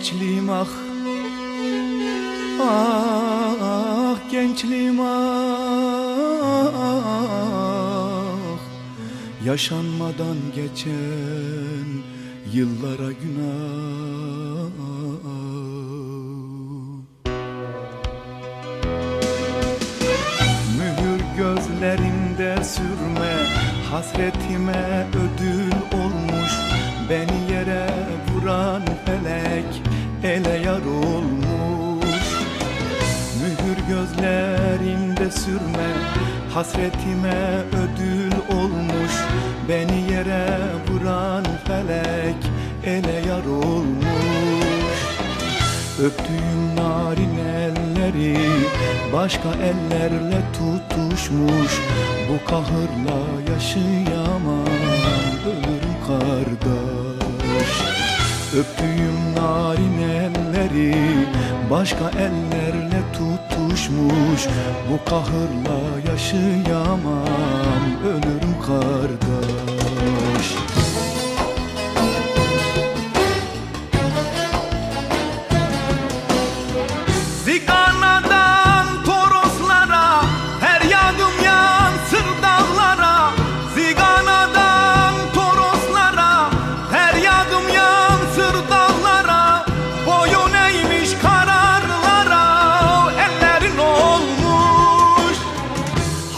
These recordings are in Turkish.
gençliğim ah. Ah gençliğim ah. Yaşanmadan geçen yıllara günah. Mühür gözlerinde sürme Hasretime ödül olmuş Beni Hasretime ödül olmuş Beni yere vuran felek Ele yar olmuş. Öptüğüm narin elleri başka ellerle tutuşmuş. Bu kahırla yaşayamam ölürüm kardeş. Öptüğüm narin elleri başka ellerle tutuşmuş Bu kahırla yaşayamam. Ölürüm kardeş. Zigana'dan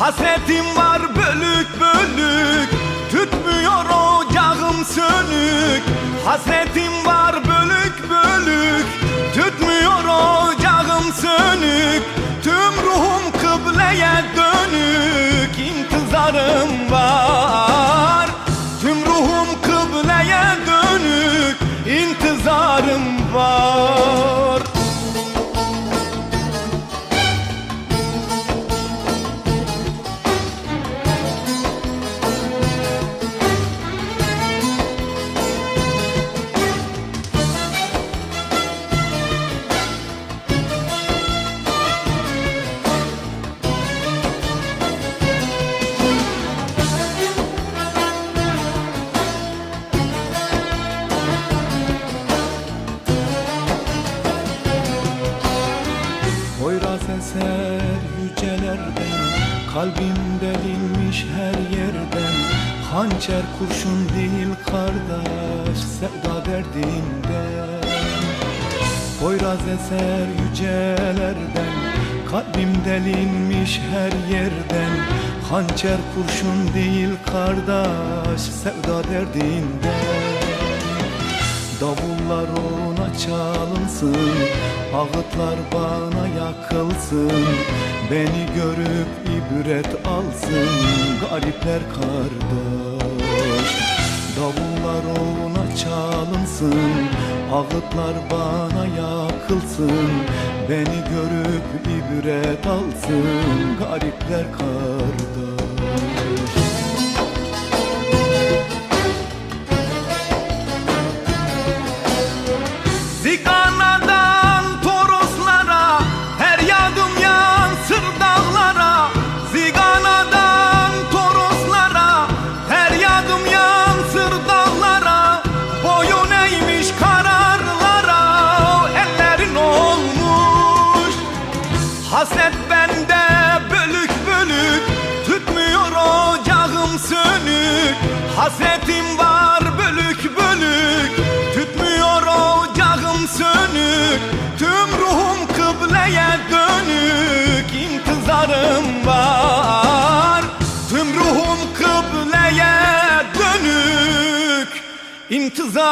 Hasretim var bölük bölük Tütmüyor ocağım sönük. Hasretim var bölük bölük Tütmüyor ocağım sönük. Tüm ruhum kıbleye dönük İntizarım var eser yücelerden Kalbim delinmiş her yerden. Hançer kurşun değil kardeş Sevda derdinden Poyraz eser yücelerden Kalbim delinmiş her yerden. Hançer kurşun değil kardeş Sevda derdinden Davullar ona çalınsın Ağıtlar bana yakılsın. Beni görüp ibret alsın Garipler kardeş. Davullar ona çalınsın Ağıtlar bana yakılsın. Beni görüp ibret alsın Garipler kardeş sönük Hasretim var bölük bölük. Tütmüyor ocağım sönük Tüm ruhum kıbleye dönük. İntizarım var Tüm ruhum kıbleye dönük. İntizarım